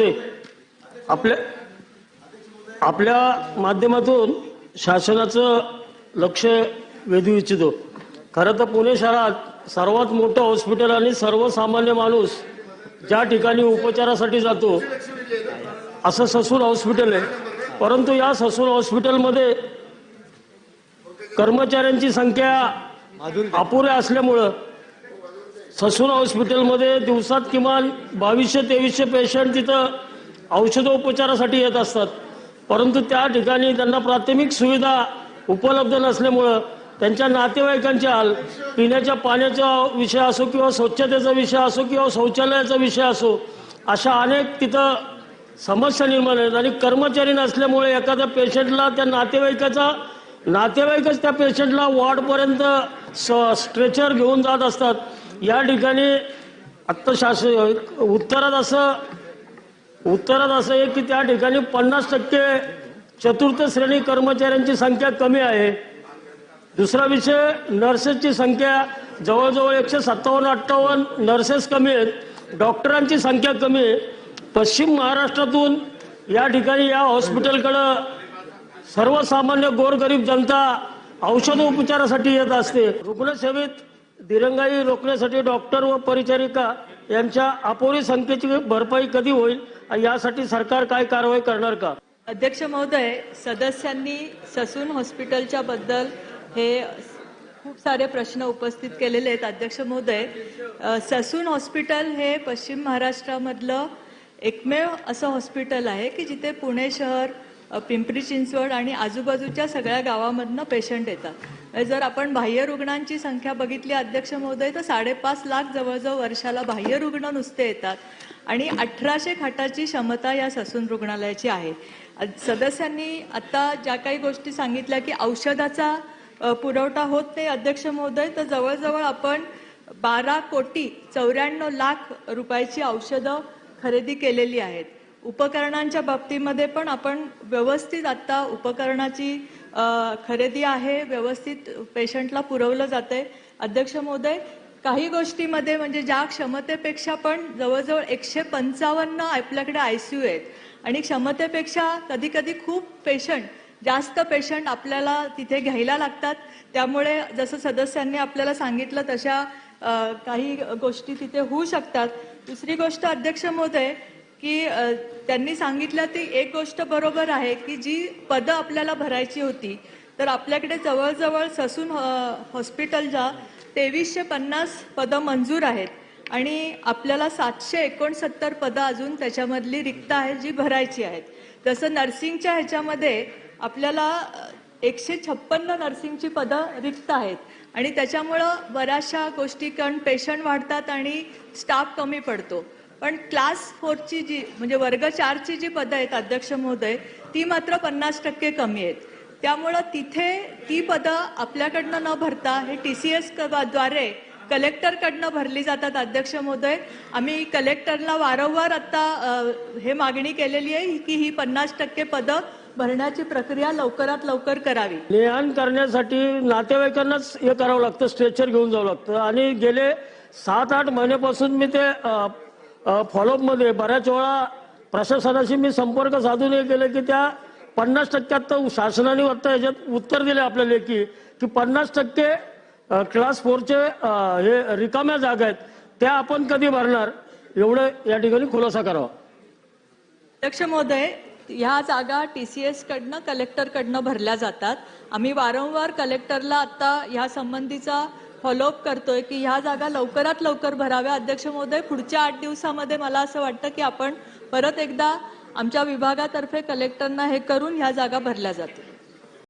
आपल्या आपल्या माध्यमातून शासनाचं लक्ष वेधू इच्छितो. खरं तर पुणे शहरात सर्वात मोठं हॉस्पिटल आणि सर्वसामान्य माणूस ज्या ठिकाणी उपचारासाठी जातो असं ससून हॉस्पिटल आहे. परंतु या ससून हॉस्पिटलमध्ये कर्मचाऱ्यांची संख्या अपुऱ्या असल्यामुळं ससून हॉस्पिटलमध्ये दिवसात किमान बावीसशे तेवीसशे पेशंट तिथं औषधोपचारासाठी येत असतात. परंतु त्या ठिकाणी त्यांना प्राथमिक सुविधा उपलब्ध नसल्यामुळं त्यांच्या नातेवाईकांचे हाल पिण्याच्या पाण्याचा विषय असो किंवा स्वच्छतेचा विषय असो किंवा शौचालयाचा विषय असो अशा अनेक तिथं समस्या निर्माण आहेत आणि कर्मचारी नसल्यामुळे एखाद्या पेशंटला त्या नातेवाईकाचा नातेवाईकच त्या पेशंटला वॉर्डपर्यंत स्ट्रेचर घेऊन जात असतात. या ठिकाणी आत्ता शासन उत्तरात असं उत्तरात असं आहे की त्या ठिकाणी पन्नास टक्के चतुर्थ श्रेणी कर्मचाऱ्यांची संख्या कमी आहे. दुसरा विषय नर्सेसची संख्या जवळजवळ एकशे सत्तावन्न अठ्ठावन्न नर्सेस कमी आहेत. डॉक्टरांची संख्या कमी आहे. पश्चिम महाराष्ट्रातून या ठिकाणी या हॉस्पिटलकडं सर्वसामान्य गोरगरीब जनता औषधोपचारासाठी येत असते. रुग्णसेवेत दिरंगाई रोखण्यासाठी डॉक्टर व परिचारिका यांच्या अपुरी संख्येची भरपाई कधी होईल? यासाठी सरकार काय कारवाई करणार का? अध्यक्ष महोदय सदस्यांनी ससून हॉस्पिटलच्या बद्दल हे खूप सारे प्रश्न उपस्थित केलेले आहेत. अध्यक्ष महोदय ससून हॉस्पिटल हे पश्चिम महाराष्ट्रामधलं एकमेव असं हॉस्पिटल आहे की जिथे पुणे शहर पिंपरी चिंचवड आणि आजूबाजूच्या सगळ्या गावामधनं पेशंट येतात. म्हणजे जर आपण बाह्य रुग्णांची संख्या बघितली अध्यक्ष महोदय तर साडेपाच लाख जवळजवळ वर्षाला बाह्य रुग्ण नुसते येतात. आणि अठराशे खाटाची क्षमता या ससून रुग्णालयाची आहे. सदस्यांनी आता ज्या काही गोष्टी सांगितल्या की औषधाचा पुरवठा होत नाही अध्यक्ष महोदय तर जवळजवळ आपण बारा कोटी चौऱ्याण्णव लाख रुपयाची औषधं खरेदी केलेली आहेत. उपकरणांच्या बाबतीमध्ये पण आपण व्यवस्थित आत्ता उपकरणाची खरेदी आहे व्यवस्थित पेशंटला पुरवलं जातंय. अध्यक्ष महोदय काही गोष्टीमध्ये म्हणजे ज्या क्षमतेपेक्षा पण जवळजवळ एकशे पंचावन्न आपल्याकडे आय सी यू आहेत. आणि क्षमतेपेक्षा कधी कधी खूप पेशंट जास्त पेशंट आपल्याला तिथे घ्यायला लागतात. त्यामुळे जसं सदस्यांनी आपल्याला सांगितलं तशा काही गोष्टी तिथे होऊ शकतात. दुसरी गोष्ट अध्यक्ष महोदय की त्यांनी सांगितलं ती एक गोष्ट बरोबर आहे की जी पदं आपल्याला भरायची होती तर आपल्याकडे जवळजवळ ससून हॉस्पिटलच्या तेवीसशे पन्नास पदं मंजूर आहेत. आणि आपल्याला सातशे एकोणसत्तर पदं अजून त्याच्यामधली रिक्त आहेत जी भरायची आहेत. जसं नर्सिंगच्या ह्याच्यामध्ये आपल्याला एकशे छप्पन्न नर्सिंगची पदं रिक्त आहेत. आणि त्याच्यामुळं बऱ्याचशा गोष्टी कारण पेशंट वाढतात आणि स्टाफ कमी पडतो. पण क्लास फोरची जी म्हणजे वर्ग चारची जी पदं आहेत अध्यक्ष महोदय ती मात्र पन्नास टक्के कमी आहेत. त्यामुळं तिथे ती पदं आपल्याकडनं न भरता हे टी सी एसद्वारे कलेक्टरकडनं भरली जातात अध्यक्ष महोदय. आम्ही कलेक्टरला वारंवार आता हे मागणी केलेली आहे की ही पन्नास टक्के पदं भरण्याची प्रक्रिया लवकरात लवकर करावी. नेहान करण्यासाठी नातेवाईकांनाच हे करावं लागतं स्ट्रेचर घेऊन जावं लागतं. आणि गेले सात आठ महिन्यापासून मी ते फॉलोअपमध्ये बऱ्याच वेळा प्रशासनाशी मी संपर्क साधून हे केले की त्या पन्नास टक्क्यात तर शासनाने आता याच्यात उत्तर दिले आपल्या लेखी की पन्नास टक्के क्लास फोरचे हे रिकाम्या जागा आहेत त्या आपण कधी भरणार? एवढं या ठिकाणी खुलासा करावा. अध्यक्ष महोदय ह्या जागा टी सी एस कडनं कलेक्टरकडनं भरल्या जातात. आम्ही वारंवार कलेक्टरला आता ह्या संबंधीचा फॉलोअप करतोय की ह्या जागा लवकरात लवकर भराव्या. अध्यक्ष महोदय पुढच्या आठ दिवसामध्ये मला असं वाटतं की आपण परत एकदा आमच्या विभागातर्फे कलेक्टरना हे करून ह्या जागा भरल्या जातील.